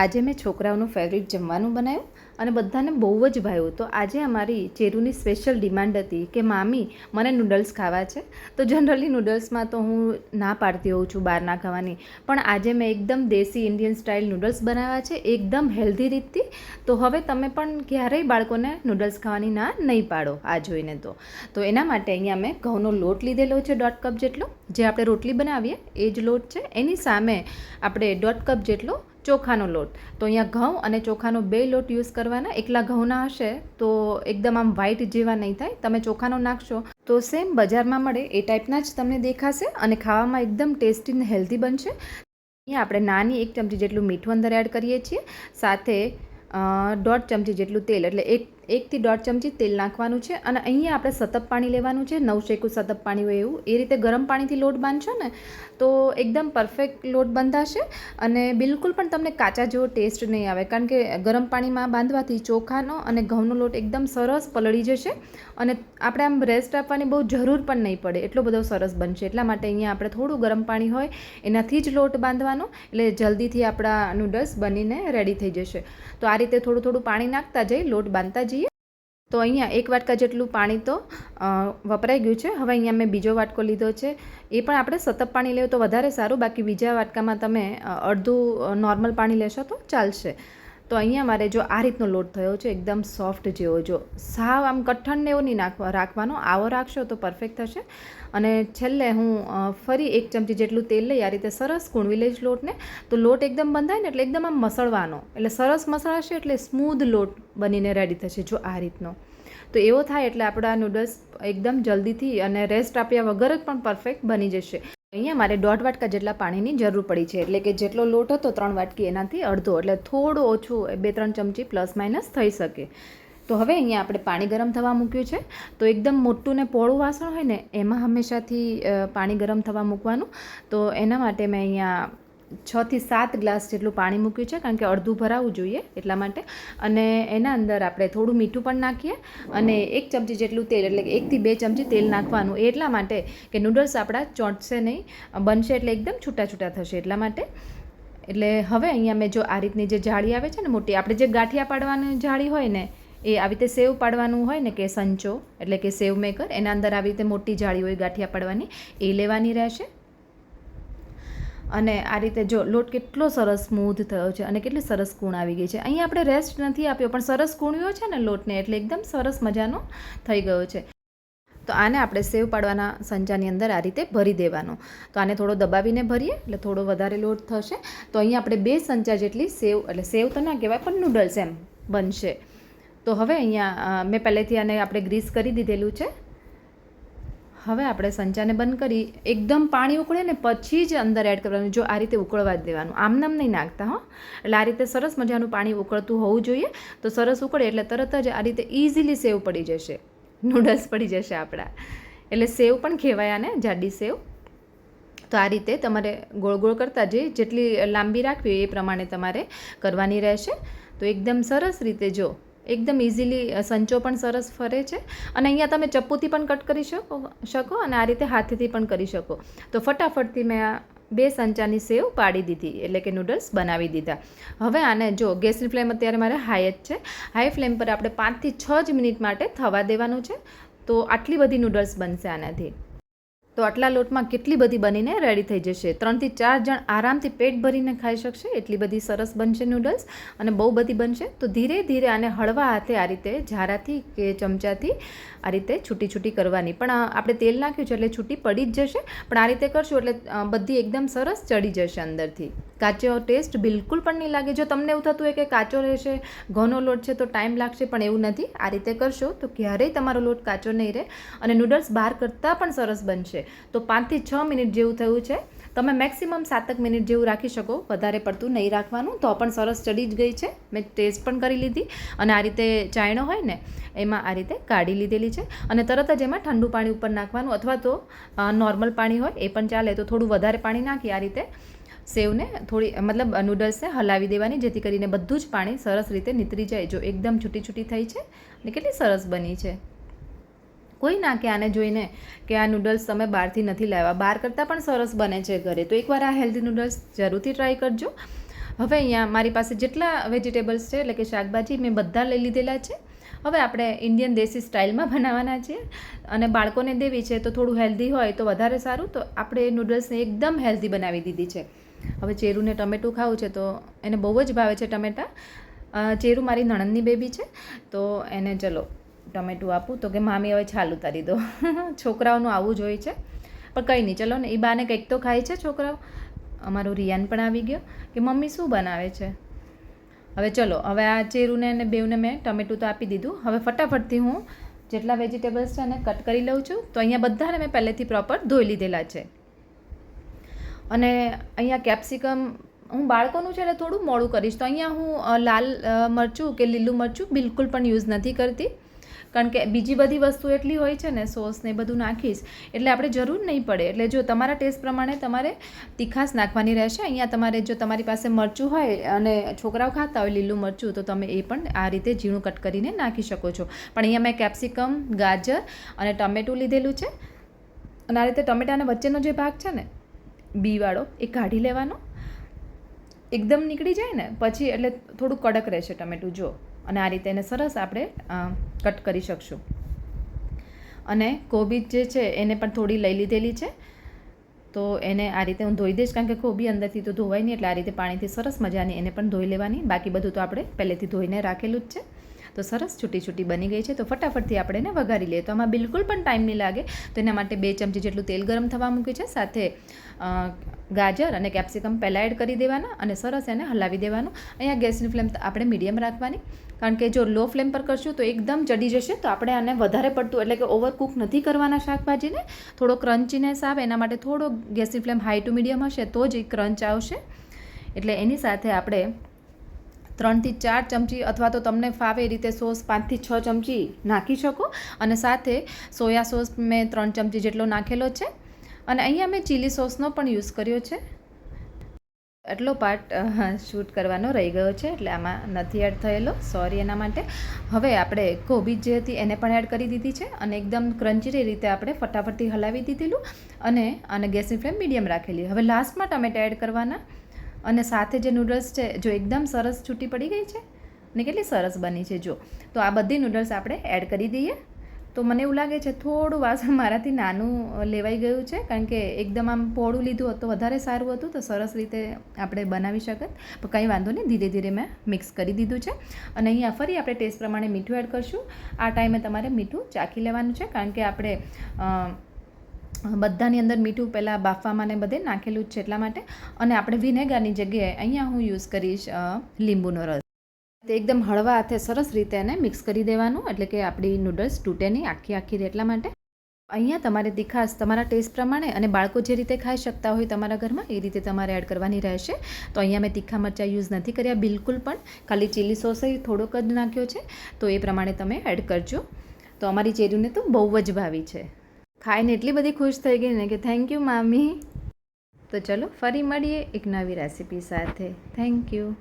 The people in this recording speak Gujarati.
આજે મેં છોકરાઓનું ફેવરિટ જમવાનું બનાવ્યું અને બધાને બહુ જ ભાવ્યું. તો આજે અમારી ચેરુની સ્પેશિયલ ડિમાન્ડ હતી કે, મામી, મને નૂડલ્સ ખાવા છે. તો જનરલી નૂડલ્સમાં તો હું ના પાડતી હોઉં છું બહાર ના ખાવાની. પણ આજે મેં એકદમ દેશી ઇન્ડિયન સ્ટાઇલ નૂડલ્સ બનાવ્યા છે, એકદમ હેલ્ધી રીતથી. તો હવે તમે પણ ક્યારેય બાળકોને નૂડલ્સ ખાવાની ના નહીં પાડો આ જોઈને તો. તો એના માટે અહીંયા મેં ઘઉંનો લોટ લીધેલો છે દોઢ કપ જેટલો. જે આપણે રોટલી બનાવીએ, એ જ લોટ છે. એની સામે આપણે દોઢ કપ જેટલો ચોખાનો લોટ. તો અહીંયા ઘઉં અને ચોખાનો બે લોટ યુઝ કરવાના. એકલા ઘઉંના હશે તો એકદમ આમ વ્હાઈટ જેવા નહીં થાય. તમે ચોખાનો નાખશો તો સેમ બજારમાં મળે. એ ટાઈપના જ તમને દેખાશે અને ખાવામાં એકદમ ટેસ્ટી અને હેલ્ધી બનશે. અહીંયા આપણે નાની એક ચમચી જેટલું મીઠું અંદર એડ કરીએ છીએ. સાથે દોઢ ચમચી જેટલું તેલ એટલે એક એકથી દોઢ ચમચી તેલ નાખવાનું છે અને અહીંયા આપણે સતપ પાણી લેવાનું છે. નવ શેકું સતપ પાણી હોય એવું. એ રીતે ગરમ પાણીથી લોટ બાંધશો ને, તો એકદમ પરફેક્ટ લોટ બંધાશે અને બિલકુલ પણ તમને કાચા જેવો ટેસ્ટ નહીં આવે. કારણ કે ગરમ પાણીમાં બાંધવાથી ચોખાનો અને ઘઉંનો લોટ એકદમ સરસ પલળી જશે અને આપણે આમ રેસ્ટ આપવાની બહુ જરૂર પણ નહીં પડે. એટલો બધો સરસ બનશે. એટલા માટે અહીંયા આપણે થોડું ગરમ પાણી હોય, એનાથી જ લોટ બાંધવાનો. એટલે જલ્દીથી આપણા નૂડલ્સ બનીને રેડી થઈ જશે. તો આ રીતે થોડું થોડું પાણી નાખતા જઈ લોટ બાંધતા જઈએ. તો અહીંયા એક વાટકા જેટલું પાણી તો વપરાઈ ગયું છે. હવે અહીંયા મેં બીજો વાટકો લીધો છે. એ પણ આપણે સતત પાણી લેવું તો વધારે સારું. બાકી બીજા વાટકામાં તમે અડધું નોર્મલ પાણી લેશો તો ચાલશે. તો અહીંયા મારે જો આ રીતનો લોટ થયો છે, એકદમ સોફ્ટ જેવો. જો સાવ આમ કઠણ એવો નહીં નાખવા, રાખવાનો, આવો રાખશો તો પરફેક્ટ થશે. અને છેલ્લે હું ફરી એક ચમચી જેટલું તેલ લઈ આ રીતે સરસ કૂણવી લઈશ લોટને. તો લોટ એકદમ બંધાય ને એટલે એકદમ આમ મસળવાનો. એટલે સરસ મસળાશે એટલે સ્મૂધ લોટ બનીને રેડી થશે જો આ રીતનો. તો એવો થાય એટલે આપણા નૂડલ્સ એકદમ જલ્દીથી અને રેસ્ટ આપ્યા વગર જ પણ પરફેક્ટ બની જશે. અહીંયા મારે દોઢ વાટકા જેટલા પાણીની જરૂર પડી છે. એટલે કે જેટલો લોટ હતો ત્રણ વાટકી એનાથી અડધો. એટલે થોડું ઓછું બે ત્રણ ચમચી પ્લસ માઇનસ થઈ શકે. તો હવે અહીંયા આપણે પાણી ગરમ થવા મૂક્યું છે. તો એકદમ મોટું ને પોળું વાસણ હોય ને, એમાં હંમેશાથી પાણી ગરમ થવા મૂકવાનું. તો એના માટે મેં અહીંયા છ થી સાત ગ્લાસ જેટલું પાણી મૂક્યું છે, કારણ કે અડધું ભરાવવું જોઈએ એટલા માટે. અને એના અંદર આપણે થોડું મીઠું પણ નાખીએ અને એક ચમચી જેટલું તેલ, એટલે કે એકથી બે ચમચી તેલ નાખવાનું. એટલા માટે કે નૂડલ્સ આપણા ચોંટશે નહીં, બનશે એટલે એકદમ છૂટા છૂટા થશે એટલા માટે. એટલે હવે અહીંયા મેં જો આ રીતની જે જાળી આવે છે ને મોટી, આપણે જે ગાંઠિયા પાડવાની જાળી હોય ને, એ આવી રીતે સેવ પાડવાનું હોય ને કે સંચો, એટલે કે સેવ મેકર, એના અંદર આવી રીતે મોટી જાળી હોય ગાંઠિયા પાડવાની, એ લેવાની રહેશે. અને આ રીતે જો લોટ કેટલો સરસ સ્મૂધ થયો છે અને કેટલી સરસ કૂણ આવી ગઈ છે. અહીંયા આપણે રેસ્ટ નથી આપ્યો, પણ સરસ કૂણ્યો છે ને લોટને એટલે એકદમ સરસ મજાનો થઈ ગયો છે. તો આને આપણે સેવ પાડવાના સંચાની અંદર આ રીતે ભરી દેવાનો. તો આને થોડો દબાવીને ભરીએ, એટલે થોડો વધારે લોટ થશે. તો અહીંયા આપણે બે સંચા જેટલી સેવ, એટલે સેવ તો ના કહેવાય, પણ નૂડલ્સ એમ બનશે. તો હવે અહીંયા મેં પહેલેથી આને આપણે ગ્રીસ કરી દીધેલું છે. હવે આપણે સંચાને બંધ કરી એકદમ પાણી ઉકળે ને પછી જ અંદર એડ કરવાનું, જો આ રીતે ઉકળવા જ દેવાનું. આમનામ નહીં નાખતા, હો. એટલે આ રીતે સરસ મજાનું પાણી ઉકળતું હોવું જોઈએ. તો સરસ ઉકળે એટલે તરત જ આ રીતે ઇઝીલી સેવ પડી જશે. નૂડલ્સ પડી જશે આપણા. એટલે સેવ પણ કહેવાય આને, જાડી સેવ તો આ રીતે તમારે ગોળ ગોળ કરતાં જે જેટલી લાંબી રાખવી એ પ્રમાણે તમારે કરવાની રહેશે. તો એકદમ સરસ રીતે જો એકદમ ઇઝીલી સંચો પણ સરસ ફરે છે. અને અહીંયા તમે ચપ્પુથી પણ કટ કરી શકો શકો અને આ રીતે હાથેથી પણ કરી શકો. તો ફટાફટથી મેં આ બે સંચાની સેવ પાડી દીધી, એટલે કે નૂડલ્સ બનાવી દીધા. હવે આને જો ગેસની ફ્લેમ અત્યારે મારે હાઈ જ છે. હાઈ ફ્લેમ પર આપણે પાંચથી છ જ મિનિટ માટે થવા દેવાનું છે. તો આટલી બધી નૂડલ્સ બનશે આનાથી. તો આટલા લોટમાં કેટલી બધી બનીને રેડી થઈ જશે? ત્રણથી ચાર જણ આરામથી પેટ ભરીને ખાઈ શકશે? એટલી બધી સરસ બનશે નૂડલ્સ અને બહુ બધી બનશે? તો ધીરે ધીરે આને હળવા હાથે આ રીતે ઝારાથી કે ચમચાથી આ રીતે છૂટી છૂટી કરવાની. પણ આપણે તેલ નાખ્યું છે એટલે છૂટી પડી જ જશે. પણ આ રીતે કરશું એટલે બધી એકદમ સરસ ચડી જશે અંદરથી. કાચો ટેસ્ટ બિલકુલ પણ નહીં લાગે. જો તમને એવું થતું હોય કે કાચો રહેશે, ઘઉંનો લોટ છે, તો ટાઈમ લાગશે, પણ એવું નથી. આ રીતે કરશો તો ક્યારેય તમારો લોટ કાચો નહીં રહે અને નૂડલ્સ બહાર કરતાં પણ સરસ બનશે. તો પાંચથી છ મિનિટ જેવું થયું છે. તમે મેક્સિમમ સાતક મિનિટ જેવું રાખી શકો. વધારે પડતું નહીં રાખવાનું. તો પણ સરસ ચડી જ ગઈ છે. મેં ટેસ્ટ પણ કરી લીધી અને આ રીતે ચાયણો હોય ને, એમાં આ રીતે કાઢી લીધેલી છે. અને તરત જ એમાં ઠંડુ પાણી ઉપર નાખવાનું અથવા તો નોર્મલ પાણી હોય, એ પણ ચાલે. તો થોડું વધારે પાણી નાખી આ રીતે સેવને થોડી, મતલબ નૂડલ્સને હલાવી દેવાની, જેથી કરીને બધું જ પાણી સરસ રીતે નીતરી જાય. જો એકદમ છૂટી છૂટી થઈ છે, અને કેટલી સરસ બની છે. કોઈ ના કે આને જોઈને કે આ નૂડલ્સ તમે બહારથી નથી લાવ્યા. બહાર કરતાં પણ સરસ બને છે ઘરે. તો એકવાર આ હેલ્ધી નૂડલ્સ જરૂરથી ટ્રાય કરજો. હવે અહીંયા મારી પાસે જેટલા વેજીટેબલ્સ છે, એટલે કે શાકભાજી, મેં બધા લઈ લીધેલા છે. હવે આપણે ઇન્ડિયન દેશી સ્ટાઇલમાં બનાવવાના છીએ અને બાળકોને દેવી છે, તો થોડું હેલ્ધી હોય તો વધારે સારું. તો આપણે નૂડલ્સને એકદમ હેલ્ધી બનાવી દીધી છે. હવે ચેરુને ટમેટું ખાવું છે તો એને બહુ જ ભાવે છે ટમેટા. ચેરું મારી નણંદની બેબી છે, તો એને ચલો ટમેટું આપું. તો કે મામી હવે છાલ ઉતારી દો. છોકરાઓનું આવું જ હોય છે. પણ કંઈ નહીં, ચલો ને, એ બાને કંઈક તો ખાય છે છોકરાઓ. અમારો રિયાન પણ આવી ગયો કે મમ્મી શું બનાવે છે? હવે ચલો, હવે આ ચેરુને અને બેવને મેં ટમેટું તો આપી દીધું. હવે ફટાફટથી હું જેટલા વેજીટેબલ્સ છે એને કટ કરી લઉં છું. તો અહીંયા બધાને મેં પહેલેથી પ્રોપર ધોઈ લીધેલા છે. અને અહીંયા કેપ્સિકમ, હું બાળકોનું છે એટલે થોડું મોડું કરીશ. તો અહીંયા હું લાલ મરચું કે લીલું મરચું બિલકુલ પણ યુઝ નથી કરતી. કારણ કે બીજી બધી વસ્તુ એટલી હોય છે ને, સોસ ને બધું નાખીશ, એટલે આપણે જરૂર નહીં પડે. એટલે જો તમારા ટેસ્ટ પ્રમાણે તમારે તીખાશ નાખવાની રહેશે. અહીંયા તમારે જો તમારી પાસે મરચું હોય અને છોકરાઓ ખાતા હોય લીલું મરચું, તો તમે એ પણ આ રીતે ઝીણું કટ કરીને નાખી શકો છો. પણ અહીંયા મેં કેપ્સિકમ, ગાજર અને ટમેટું લીધેલું છે. અને આ રીતે ટમેટાના વચ્ચેનો જે ભાગ છે ને બીવાળો એ કાઢી લેવાનો. એકદમ નીકળી જાય ને, પછી એટલે થોડું કડક રહેશે ટમેટું, જો. અને આ રીતે એને સરસ આપણે કટ કરી શકશું. અને કોબીજ જે છે એને પણ થોડી લઈ લીધેલી છે. તો એને આ રીતે હું ધોઈ દઈશ, કારણ કે કોબી અંદરથી તો ધોવાય નહીં, એટલે આ રીતે પાણીથી સરસ મજાની એને પણ ધોઈ લેવાની. બાકી બધું તો આપણે પહેલેથી ધોઈને રાખેલું જ છે. તો સરસ છૂટી છૂટી બની ગઈ છે. તો ફટાફટથી આપણે એને વઘારી લઈએ. તો આમાં બિલકુલ પણ ટાઈમ નહીં લાગે. તો એના માટે બે ચમચી જેટલું તેલ ગરમ થવા મૂક્યું છે. સાથે ગાજર અને કેપ્સિકમ પહેલાં એડ કરી દેવાના અને સરસ એને હલાવી દેવાનું. અહીંયા ગેસની ફ્લેમ આપણે મીડિયમ રાખવાની. કારણ કે જો લો ફ્લેમ પર કરશું તો એકદમ ચડી જશે. તો આપણે આને વધારે પડતું, એટલે કે ઓવરકુક નથી કરવાના શાકભાજીને. થોડો ક્રન્ચીનેસ આવે એના માટે થોડો ગેસની ફ્લેમ હાઈ ટુ મીડિયમ હશે તો જ એ ક્રંચ આવશે. એટલે એની સાથે આપણે ત્રણથી ચાર ચમચી અથવા તો તમને ફાવે એ રીતે સોસ પાંચથી છ ચમચી નાખી શકો. અને સાથે સોયા સોસ મેં ત્રણ ચમચી જેટલો નાખેલો છે. અને અહીંયા મેં ચીલી સોસનો પણ યુઝ કર્યો છે. એટલો પાર્ટ શૂટ કરવાનો રહી ગયો છે, એટલે આમાં નથી એડ થયેલો. સોરી એના માટે. હવે આપણે કોબી જે હતી એને પણ એડ કરી દીધી છે અને એકદમ ક્રંચી રીતે આપણે ફટાફટથી હલાવી દીધેલું અને અને ગેસની ફ્લેમ મીડિયમ રાખેલી. હવે લાસ્ટમાં ટમેટા એડ કરવાના. અને સાથે જે નૂડલ્સ છે, જો એકદમ સરસ છૂટી પડી ગઈ છે, ને કેટલી સરસ બની છે, જો. તો આ બધી નૂડલ્સ આપણે એડ કરી દઈએ. તો મને એવું લાગે છે થોડું વાસણ મારાથી નાનું લેવાઈ ગયું છે, કારણ કે એકદમ આમ પોળું લીધું હતું વધારે સારું હતું, તો સરસ રીતે આપણે બનાવી શકત. પણ કંઈ વાંધો નહીં, ધીરે ધીરે મેં મિક્સ કરી દીધું છે. અને અહીંયા ફરી આપણે ટેસ્ટ પ્રમાણે મીઠું એડ કરશું. આ ટાઈમે તમારે મીઠું ચાખી લેવાનું છે, કારણ કે આપણે બધાની અંદર મીઠું પહેલાં બાફવામાં ને બધે નાખેલું જ છે એટલા માટે. અને આપણે વિનેગરની જગ્યાએ અહીંયા હું યુઝ કરીશ લીંબુનો રસ. તે એકદમ હળવા હાથે સરસ રીતે એને મિક્સ કરી દેવાનું, એટલે કે આપણી નૂડલ્સ તૂટે નહીં આખી આખી એટલા માટે. અહીંયા તમારે તીખાશ તમારા ટેસ્ટ પ્રમાણે અને બાળકો જે રીતે ખાઈ શકતા હોય તમારા ઘરમાં, એ રીતે તમારે એડ કરવાની રહેશે. તો અહીંયા મેં તીખા મરચાં યુઝ નથી કર્યા બિલકુલ પણ. ખાલી ચીલી સોસ થોડોક જ નાખ્યો છે, તો એ પ્રમાણે તમે એડ કરજો. તો અમારી ચેરીને તો બહુ જ ભાવી છે. ખાઈને એટલી બધી ખુશ થઈ ગઈ ને કે થેન્ક યુ મામી. તો ચલો, ફરી મળીએ એક નવી રેસીપી સાથે. Thank you